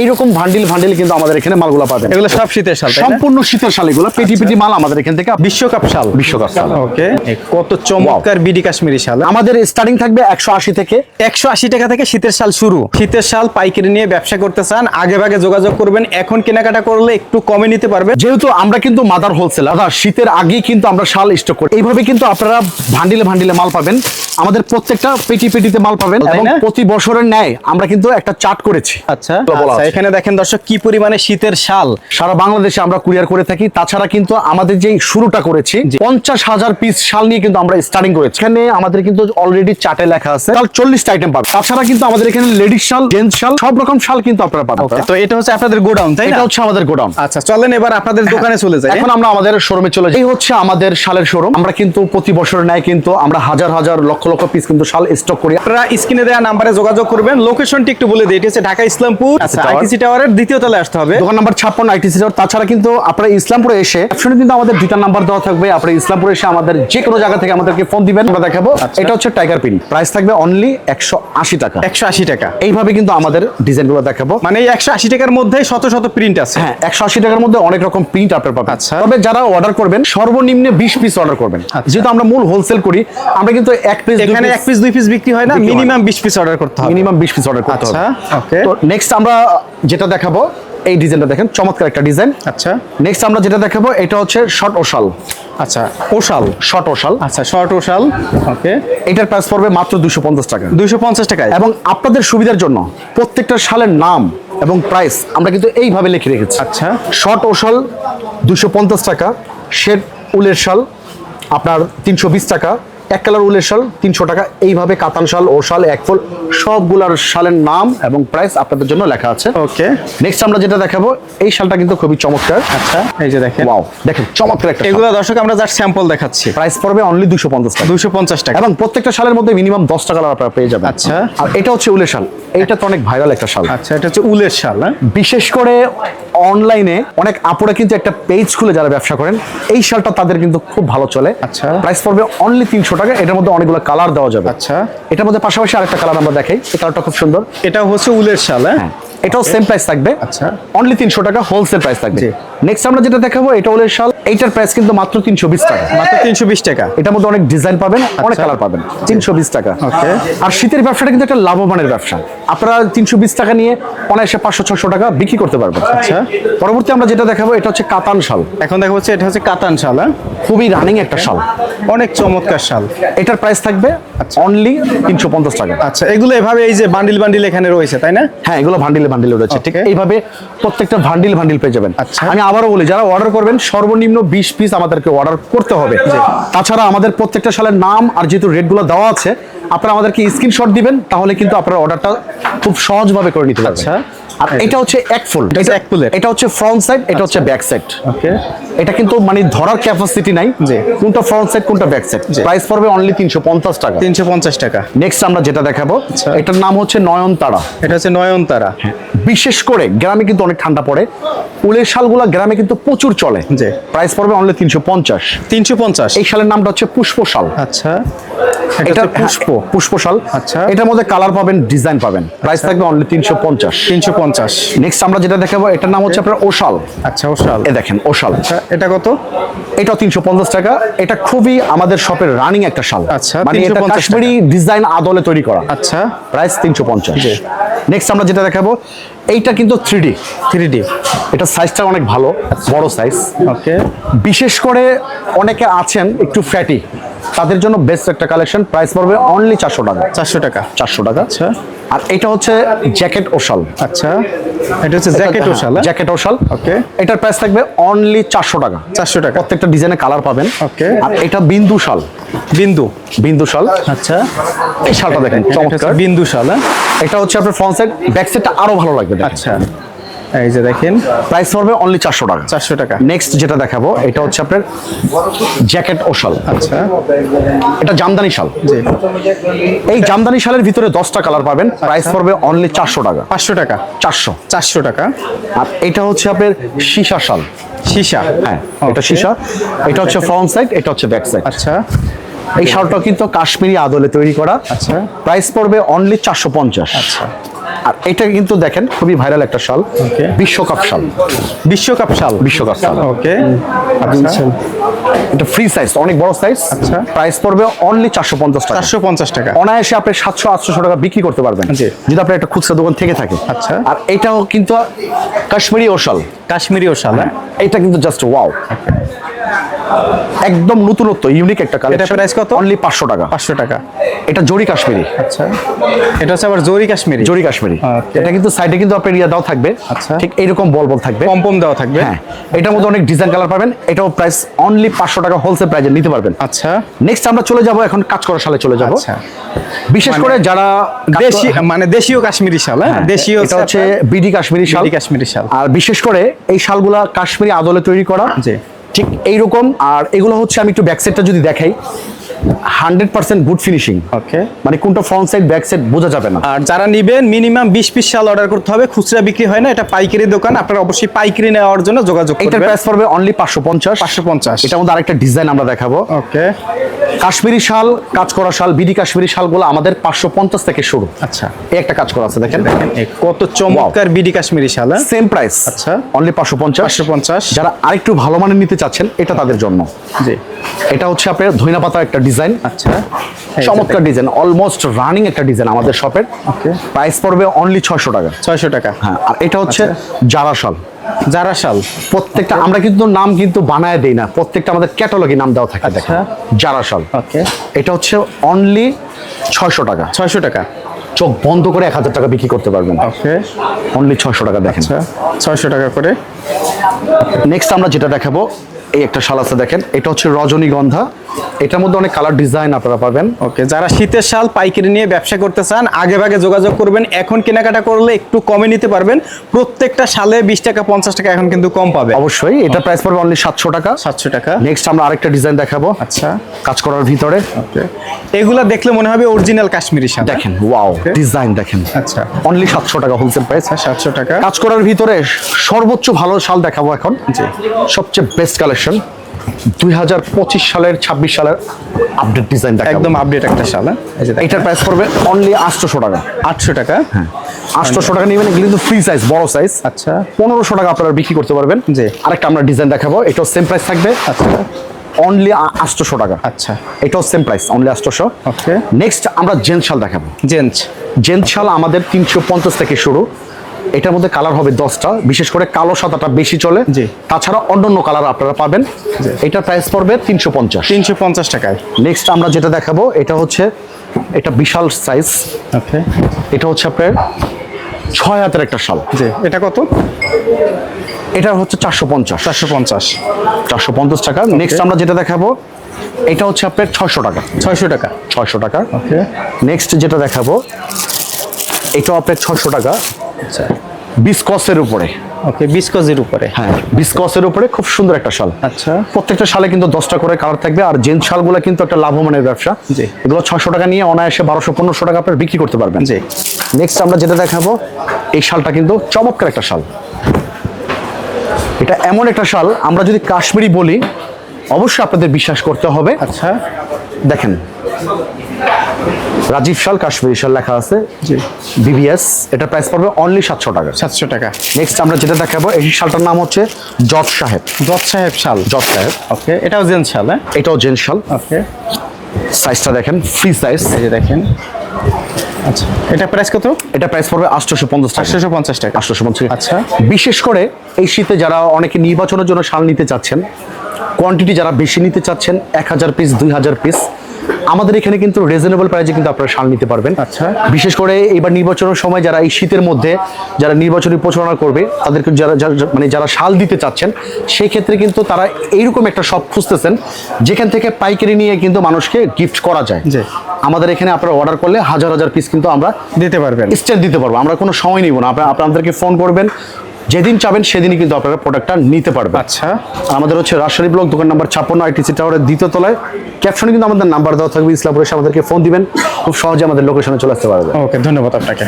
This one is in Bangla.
এইরকম ভান্ডিল ভান্ডিল কিন্তু আমাদের এখানে মালগুলো পাবেন। এগুলো সব শীতের শাল সম্পূর্ণ শীতের শাল এগুলো পেটি পেটি মাল আমাদের এখান থেকে বিশ্বকাপ শাল। বিশ্বকাপ শাল। ওকে কত চমৎকার বিডি কাশ্মীরি শাল। আমাদের স্টার্টিং থাকবে একশো আশি থেকে। একশো আশি টাকা থেকে শীতের শাল শুরু। শীতের শাল পাইকারি নিয়ে ব্যবসা করতে চান আগে ভাগে যোগাযোগ করবেন। এখন কেনাকাটা করলে একটু কমে নিতে পারবেন। যেহেতু আমরা কিন্তু মাদার হোলসেল শীতের আগেই কিন্তু আমরা শাল স্টক করি। এইভাবে কিন্তু আপনারা ভান্ডিলে ভান্ডিলে মাল পাবেন। আমাদের প্রত্যেকটা পেটি পেটিতে মাল পাবেন এবং প্রতি বছরের ন্যায় আমরা কিন্তু একটা চার্ট করেছি। আচ্ছা আচ্ছা। এখানে দেখেন দর্শক কি পরিমাণে শীতের শাল। সারা বাংলাদেশে আমরা কুরিয়ার করে থাকি। তাছাড়া কিন্তু আমাদের যে শুরুটা করেছি পঞ্চাশ হাজার পিস শাল নিয়ে কিন্তু আমরা স্টার্টিং করেছি। এখানে আমাদের কিন্তু অলরেডি চার্টে লেখা আছে। তার চল্লিশটা আইটেম পাবে তাছাড়া কিন্তু আমাদের এখানে লেডিস শাল জেন্টস শাল সব রকম শাল কিন্তু আপনারা পাবেন। তো এটা হচ্ছে আপনাদের গোডাউন তাই এটা হচ্ছে আমাদের গোডাউন। আচ্ছা চলেন এবার আপনাদের দোকানে চলে যাই। এখন আমরা আমাদের শোরুমে চলে যাই। এই হচ্ছে আমাদের শালের শোরুম আমরা কিন্তু প্রতি বছরের ন্যায় কিন্তু আমরা হাজার হাজার লক্ষ লক্ষ লক্ষ পিস কিন্তু শাল স্টক করি। আপনারা স্ক্রিনে দেওয়া নাম্বারে যোগাযোগ করবেন। লোকেশনটি একটু বলে দিই। এটা হচ্ছে ঢাকা ইসলামপুর। আচ্ছা আইটিসি টাওয়ারের দ্বিতীয় তলায় আসতে হবে। দোকান নাম্বার ছাপ্পান্ন আইটিসি টাওয়ার তাছাড়া কিন্তু আপনারা ইসলামপুরে এসে অপশনে কিন্তু আমাদের দুইটা নাম্বার দেওয়া থাকবে। আপনারা ইসলামপুরে এসে আমাদের যে কোনো জায়গা থেকে আমাদেরকে ফোন দিবেন। আমরা দেখাবো। এটা হচ্ছে টাইগার পিন প্রাইস থাকবে অনলি একশো আশি টাকা। একশো আশি টাকা। এইভাবে কিন্তু আমাদের ডিজাইনগুলো দেখাবো। মানে এই একশো আশি টাকার মধ্যে শত শত প্রিন্ট আছে। হ্যাঁ একশো আশি টাকার মধ্যে অনেক রকম প্রিন্ট আপনার পাবেন। আচ্ছা। তবে যারা অর্ডার করবেন সর্বনিম্ন বিশ পিস অর্ডার করবেন। যেহেতু আমরা মূল হোলসেল করি আমরা কিন্তু এক পিস এখানে এক পিস দুই পিস বিক্রি হয় না। মিনিমাম বিশ পিস অর্ডার করতে হবে। মিনিমাম বিশ পিস অর্ডার করতে আচ্ছা, হবে। okay. তো নেক্সট আমরা যেটা দেখাবো এই ডিজাইনটা দেখেন চমৎকার একটা ডিজাইন। আচ্ছা। নেক্সট আমরা যেটা দেখাবো এটা হচ্ছে শর্ট ওশাল। আচ্ছা। ওশাল শর্ট ওশাল। আচ্ছা শর্ট ওশাল ওকে এটার প্রাইস পড়বে মাত্র দুশো পঞ্চাশ টাকা। দুইশো পঞ্চাশ টাকায়। এবং আপনাদের সুবিধার জন্য প্রত্যেকটা শালের নাম এবং প্রাইস আমরা কিন্তু এইভাবে লিখে রেখেছি। আচ্ছা। শর্ট ওশাল দুশো পঞ্চাশ টাকা। শেড উলের শাল আপনার তিনশো বিশ টাকা। এক কালার উলের শাল তিনশো টাকা। এইভাবে কাতান শাল ও শাল এক ফুল সবগুলার শালের নাম এবং প্রাইস আপনাদের জন্য লেখা আছে। ওকে নেক্সট আমরা যেটা দেখাবো এই শালটা কিন্তু খুবই চমৎকার। আচ্ছা এই যে দেখেন। ওয়াও দেখেন চমৎকার একটা এগুলো দর্শক আমরা জাস্ট স্যাম্পল দেখাচ্ছি। প্রাইস পড়বে অনলি দুশো পঞ্চাশ টাকা। দুইশো পঞ্চাশ টাকা। এবং প্রত্যেকটা শালের মধ্যে মিনিমাম দশটা কালার আপনারা পেয়ে যাবেন। আচ্ছা। আর এটা হচ্ছে উলের শাল। এটা তো অনেক ভাইরাল একটা শাল। আচ্ছা এটা হচ্ছে উলের শাল হ্যাঁ? বিশেষ করে অনলাইনে অনেক আপুরা কিন্তু একটা পেজ খুলে যারা ব্যবসা করেন এই শালটা তাদের কিন্তু খুব ভালো চলে। আচ্ছা। প্রাইস পড়বে অনলি তিনশো টাকা এটার মধ্যে অনেকগুলো কালার দেওয়া যাবে। আচ্ছা। এটার মধ্যে পাশাপাশি আরেকটা কালার আমরা দেখাই। এই কালারটা খুব সুন্দর। এটা হচ্ছে উলের শাল হ্যাঁ? এটাও সেম প্রাইস থাকবে। আচ্ছা। অনলি তিনশো টাকা হোলসেল প্রাইস থাকবে। নেক্সট আমরা যেটা দেখাবো এটা উলের শাল। এইটার প্রাইস কিন্তু মাত্র তিনশো বিশ টাকা। মাত্র তিনশো বিশ টাকা। এটার মধ্যে অনেক ডিজাইন পাবেন অনেক আচ্ছা। কালার পাবেন। তিনশো বিশ টাকা. আর শীতের ব্যবসাটা কিন্তু একটা লাভবানের ব্যবসা। আপনারা তিনশো বিশ টাকা নিয়ে অনায়াসে পাঁচশো ছশো টাকা বিক্রি করতে পারবেন। আচ্ছা। পরবর্তী আমরা যেটা দেখাবো এটা হচ্ছে কাতান শাল। এখন দেখা হচ্ছে এটা হচ্ছে কাতান শাল হ্যাঁ? খুবই রানিং একটা শাল। অনেক চমৎকার শাল। এটার প্রাইস থাকবে অনলি তিনশো পঞ্চাশ টাকা। আচ্ছা এগুলো এভাবে এই যে বান্ডিল বান্ডিল এখানে রয়েছে তাই না? হ্যাঁ এগুলো ভান্ডিলে ভান্ডিলে রয়েছে ঠিক. এইভাবে প্রত্যেকটা ভান্ডিল ভান্ডিল পেয়ে যাবেন। আচ্ছা। আমি আবারও বলি যারা অর্ডার করবেন সর্বনিম্ন বিশ পিস আমাদেরকে অর্ডার করতে হবে। তাছাড়া আমাদের প্রত্যেকটা সালের নাম আর যেহেতু রেটগুলো দেওয়া আছে আপনারা আমাদেরকে স্ক্রিনশট দিবেন তাহলে কিন্তু আপনারা অর্ডারটা খুব সহজভাবে করে নিতে পারবেন। আচ্ছা। আর এটা হচ্ছে এক ফুল। এটা এক ফুলের। এটা হচ্ছে ফ্রন্ট সাইড এটা হচ্ছে ব্যাক সাইড ওকে এটা কিন্তু মানে ধরার ক্যাপাসিটি নাই। জি। কোনটা ফ্রন্ট সাইড কোনটা ব্যাক সাইড প্রাইস পড়বে অনলি তিনশো পঞ্চাশ টাকা। তিনশো পঞ্চাশ টাকা। নেক্সট আমরা যেটা দেখাবো আচ্ছা। এটার নাম হচ্ছে নয়নতারা। এটা হচ্ছে নয়নতারা। বিশেষ করে গ্রামে কিন্তু অনেক ঠান্ডা পড়ে। উলের শালগুলা গ্রামে কিন্তু প্রচুর চলে। জি। প্রাইস পড়বে অনলি তিনশো পঞ্চাশ। তিনশো পঞ্চাশ। এই শালের নামটা হচ্ছে পুষ্প শাল আচ্ছা। এটা এটা পুষ্প হ্যাঁ, পুষ্প শাল। আচ্ছা। এটার মধ্যে কালার পাবেন ডিজাইন পাবেন। প্রাইস থাকবে অনলি তিনশো পঞ্চাশ। তিনশো পঞ্চাশ। নেক্সট আমরা যেটা দেখাবো এটার নাম হচ্ছে আপনার ওশাল। আচ্ছা ও শাল এ দেখেন ওশাল। আচ্ছা, এটা কত? এটাও তিনশো পঞ্চাশ টাকা। এটা খুবই আমাদের শপের রানিং একটা শাল। আচ্ছা, মানে এটা কাশ্মীরি ডিজাইন আদলে তৈরি করা। আচ্ছা। প্রাইস তিনশো পঞ্চাশ। নেক্সট আমরা যেটা দেখাবো এইটা কিন্তু থ্রি ডি থ্রি ডি এটা সাইজটা অনেক ভালো বড় সাইজ ওকে বিশেষ করে অনেকে আছেন একটু ফ্যাটি তাদের জন্য বেস্ট একটা কালেকশন প্রাইস পড়বে অনলি চারশো টাকা। চারশো টাকা। চারশো টাকা। আচ্ছা। আর এটা হচ্ছে জ্যাকেট ওশাল আচ্ছা। এটা হচ্ছে জ্যাকেট ও শাল জ্যাকেট ওশাল Okay. এটার প্রাইস থাকবে অনলি চারশো টাকা। চারশো টাকা। প্রত্যেকটা ডিজাইনে কালার পাবেন। Okay. আর এটা বিন্দু শাল বিন্দু। বিন্দু শাল আচ্ছা। এই শালটা দেখেন চমৎকার। বিন্দু শাল হ্যাঁ? এটা হচ্ছে আপনার ফ্রন্ট সাইড ব্যাক সাইডটা আরও ভালো লাগবে আচ্ছা। এই যে দেখেন। প্রাইস পড়বে অনলি চারশো টাকা। চারশো টাকা। নেক্সট যেটা দেখাবো এটা হচ্ছে আপনার জ্যাকেট ওশাল আচ্ছা। এটা জামদানি শাল। এই জামদানি শালের ভিতরে দশটা কালার পাবেন প্রাইস পড়বে অনলি চারশো টাকা। পাঁচশো টাকা। চারশো। চারশো টাকা। আর এটা হচ্ছে আপনার সীসা শাল। সীসা। হ্যাঁ এটা. সীসা। এটা হচ্ছে ফ্রন্ট সাইড এটা হচ্ছে ব্যাক সাইড আচ্ছা। এই শালটা কিন্তু কাশ্মীরি আদলে তৈরি করা। আচ্ছা। প্রাইস পড়বে অনলি চারশো পঞ্চাশ। আচ্ছা। আর এটা কিন্তু দেখেন খুবই ভাইরাল একটা শাল. বিশ্বকাপ শাল। বিশ্বকাপ শাল? বিশ্বকাপ শাল। ওকে আচ্ছা। এটা ফ্রি সাইজ অনেক বড় সাইজ আচ্ছা। প্রাইস পড়বে অনলি চারশো পঞ্চাশ টাকা। চারশো পঞ্চাশ টাকা। অনায়াসে আপনি সাতশো আটশো টাকা বিক্রি করতে পারবেন। যদি আপনার একটা খুচরা দোকান থেকে থাকে আচ্ছা। আর এটাও কিন্তু কাশ্মীরি ওশাল কাশ্মীরি ও শাল হ্যাঁ? এটা কিন্তু জাস্ট ওয়াও একদম নতুনত্ব ইউনিক একটা কালেকশন price কত? অনলি পাঁচশো টাকা। পাঁচশো টাকা। এটা জরি কাশ্মীরি। আচ্ছা। এটা হচ্ছে আবার জরি কাশ্মীরি? জরি কাশ্মীরি। এটা কিন্তু সাইডে কিন্তু আপনার ইয়া দাও থাকবে। আচ্ছা। ঠিক এইরকম বল বল থাকবে। পম পম দেওয়া থাকবে। হ্যাঁ। এটার মধ্যে অনেক ডিজাইন কালার পাবেন। এটাও প্রাইস অনলি পাঁচশো টাকা হোলসেল প্রাইজে নিতে পারবেন। আচ্ছা। নেক্সট আমরা চলে যাব এখন কাজ করার সালে চলে যাব। আচ্ছা। বিশেষ করে যারা দেশি মানে দেশীয় কাশ্মীরি শাল হ্যাঁ? হ্যাঁ, দেশীয় এটা হচ্ছে বিডি কাশ্মীরি শাল। বিডি কাশ্মীরি শাল। আর বিশেষ করে এই শালগুলা কাশ্মীরি আদলে তৈরি করা। জি। ঠিক এইরকম। আর এগুলো হচ্ছে আমি একটু ব্যাক সাইডটা যদি দেখাই। Hundred percent good finishing. Okay. মানে কোনটা ফ্রন্ট সাইড ব্যাক সাইড বোঝা যাবে না। আর যারা নিবেন মিনিমাম বিশ পিস শাল অর্ডার করতে হবে। খুচরা বিক্রি হয় না এটা পাইকারি দোকান। আপনারা অবশ্যই পাইকারি নেওয়ার জন্য যোগাযোগ করবেন। প্রাইস পড়বে অনলি পাঁচশো পঞ্চাশ। পাঁচশো পঞ্চাশ। এটার মধ্যে আরেকটা ডিজাইন আমরা দেখাবো। ওকে। কাশ্মীরি শাল কাজ করা শাল বিডি কাশ্মীরি শালগুলো আমাদের পাঁচশো পঞ্চাশ থেকে শুরু। আচ্ছা। এই একটা কাজ করা আছে দেখেন। কত চমৎকার বিডি কাশ্মীরি শাল হ্যাঁ? সেম প্রাইস আচ্ছা। অনলি পাঁচশো পঞ্চাশ। পাঁচশো পঞ্চাশ। যারা আরেকটু ভালো মানের নিতে চাচ্ছেন এটা তাদের জন্য। জি। এটা হচ্ছে আপনার ধইনা পাতা একটা ডিজাইন। আচ্ছা চমৎকার ডিজাইন অলমোস্ট রানিং একটা ডিজাইন আমাদের শপের. প্রাইস পড়বে অনলি ছয়শো টাকা। ছয়শো টাকা। হ্যাঁ আর এটা হচ্ছে জারা শাল যারা শাল প্রত্যেকটা আমরা কিন্তু নাম কিন্তু বানায় দেই না প্রত্যেকটা আমাদের ক্যাটালগে নাম দেওয়া থাকে দেখেন আচ্ছা। জারা শাল ওকে। এটা হচ্ছে অনলি ছয়শো টাকা। ছয়শো টাকা। চোখ বন্ধ করে এক হাজার টাকা বিক্রি করতে পারবেন। ওকে। অনলি ছয়শো টাকা দেখেন। আচ্ছা ছয়শো টাকা করে। নেক্সট আমরা যেটা দেখাবো এই একটা শাল আছে দেখেন। এটা হচ্ছে রজনীগন্ধা এটার মধ্যে অনেক কালার ডিজাইন আপনারা পাবেন। ওকে যারা শীতের শাল পাইকারি নিয়ে ব্যবসা করতে চান আগে ভাগে যোগাযোগ করবেন। এখন কেনাকাটা করলে একটু কমে নিতে পারবেন। প্রত্যেকটা সালে বিশ টাকা পঞ্চাশ টাকা এখন কিন্তু কম পাবে অবশ্যই এটা প্রাইস পড়বে অনলি সাতশো টাকা। সাতশো টাকা। নেক্সট আমরা আরেকটা ডিজাইন দেখাবো। আচ্ছা। কাজ করার ভিতরে। ওকে এগুলা দেখলে মনে হবে অরিজিনাল কাশ্মীরি শাল। দেখেন ওয়াও ডিজাইন দেখেন। আচ্ছা। অনলি সাতশো টাকা হোলসেল প্রাইস সাতশো টাকা। কাজ করার ভিতরে সর্বোচ্চ ভালো শাল দেখাবো এখন। জি। সবচেয়ে বেস্ট কালেকশন দুই হাজার পঁচিশ সালের ছাব্বিশ সালের আপডেট ডিজাইন একদম আপডেট একটা শাল হ্যাঁ? যে। এটার প্রাইস পড়বে অনলি আটশোশো টাকা। আটশো টাকা? হ্যাঁ। আটশোশো টাকা নেবেন কিন্তু ফ্রি সাইজ বড় সাইজ আচ্ছা। পনেরোশো টাকা আপনারা বিক্রি করতে পারবেন। জি। আরেকটা আমরা ডিজাইন দেখাবো এটাও সেম প্রাইস থাকবে। আচ্ছা। অনলি আটশোশো টাকা। আচ্ছা। এটাও সেম প্রাইস অনলি আটশোশো। ওকে নেক্সট আমরা জেন্টস শাল দেখাবো। জেন্টস জেন্টস শাল আমাদের তিনশো পঞ্চাশ থেকে শুরু। এটার মধ্যে কালার হবে দশটা বিশেষ করে কালো সাদাটা বেশি চলে। তাছাড়া অন্যান্য কালার আপনারা পাবেন। এটা প্রাইস পড়বে তিনশো পঞ্চাশ। তিনশো পঞ্চাশ টাকায়। নেক্সট আমরা যেটা দেখাবো এটা হচ্ছে এটা বিশাল সাইজ ওকে। এটা হচ্ছে আপনার ছয় হাতের একটা শাল। জি এটা কত? এটা হচ্ছে চারশো পঞ্চাশ। চারশো পঞ্চাশ। চারশো পঞ্চাশ টাকা। নেক্সট আমরা যেটা দেখাবো এটা হচ্ছে আপনার ছয়শো টাকা। ছয়শো টাকা। ছয়শো টাকা। ওকে। নেক্সট যেটা দেখাবো এটাও আপনার ছয়শো টাকা। আচ্ছা। বিসকসের উপরে। ওকে বিশ কেজির উপরে। হ্যাঁ বিসকসের উপরে খুব সুন্দর একটা শাল। আচ্ছা। প্রত্যেকটা শালে কিন্তু দশটা করে কালার থাকবে আর জেন্টস শালগুলো কিন্তু একটা লাভবানের ব্যবসা। জি। এগুলো ছশো টাকা নিয়ে অনায়াসে বারোশো পনেরোশো টাকা আপনার বিক্রি করতে পারবেন। জি। নেক্সট আমরা যেটা দেখাবো এই শালটা কিন্তু চমৎকার একটা শাল। এটা এমন একটা শাল আমরা যদি কাশ্মীরি বলি অবশ্যই আপনাদের বিশ্বাস করতে হবে। আচ্ছা। দেখেন রাজীব শাল কাশ্মীরি শাল লেখা আছে। বিবিএস এটা প্রাইস পড়বে অনলি সাতশো টাকা। সাতশো টাকা। নেক্সট আমরা যেটা দেখাবো এই শালটার নাম হচ্ছে জজ সাহেব। জজ সাহেব শাল। জজ সাহেব। ওকে এটাও জেন্টস শাল হ্যাঁ? এটাও জেন্টস শাল। ওকে সাইজটা দেখেন ফ্রি সাইজ এই যে দেখেন। আচ্ছা এটা প্রাইস কত? এটা প্রাইস পড়বে আটশোশো পঞ্চাশ টাকা। আটশোশো পঞ্চাশ টাকা। আটশোশো পঞ্চাশ আচ্ছা। বিশেষ করে এই শীতে যারা অনেকে নির্বাচনের জন্য শাল নিতে চাচ্ছেন কোয়ান্টিটি যারা বেশি নিতে চাচ্ছেন এক হাজার পিস দুই হাজার পিস আমাদের এখানে কিন্তু রিজনেবল প্রাইসে কিন্তু আপনারা শাল নিতে পারবেন। আচ্ছা। বিশেষ করে এবার নির্বাচনের সময় যারা এই শীতের মধ্যে যারা নির্বাচনী প্রচারণা করবে তাদেরকে যারা মানে যারা শাল দিতে চাচ্ছেন সেই ক্ষেত্রে কিন্তু তারা এইরকম একটা শপ খুঁজতেছেন যেখান থেকে পাইকারি নিয়ে কিন্তু মানুষকে গিফট করা যায়। আমাদের এখানে আপনারা অর্ডার করলে হাজার হাজার পিস কিন্তু আমরা দিতে পারবেন। স্টেট দিতে পারব। আমরা কোনো সময় নিব না। আপনারা আপনাদেরকে ফোন করবেন যেদিন চাবেন সেদিনই কিন্তু আপনারা প্রোডাক্টটা নিতে পারবেন। আচ্ছা। আমাদের হচ্ছে রাজশাহী ব্লক দোকান নাম্বার ছাপ্পান্ন আইটিসি টাওয়ারের দ্বিতীয় তলায়। ক্যাপশনে কিন্তু আমাদের নাম্বার দেওয়া থাকবে ইসলামপুরে আমাদেরকে ফোন দিবেন। খুব সহজে আমাদের লোকেশনে চলে আসতে পারবে ওকে ধন্যবাদ আপনাকে।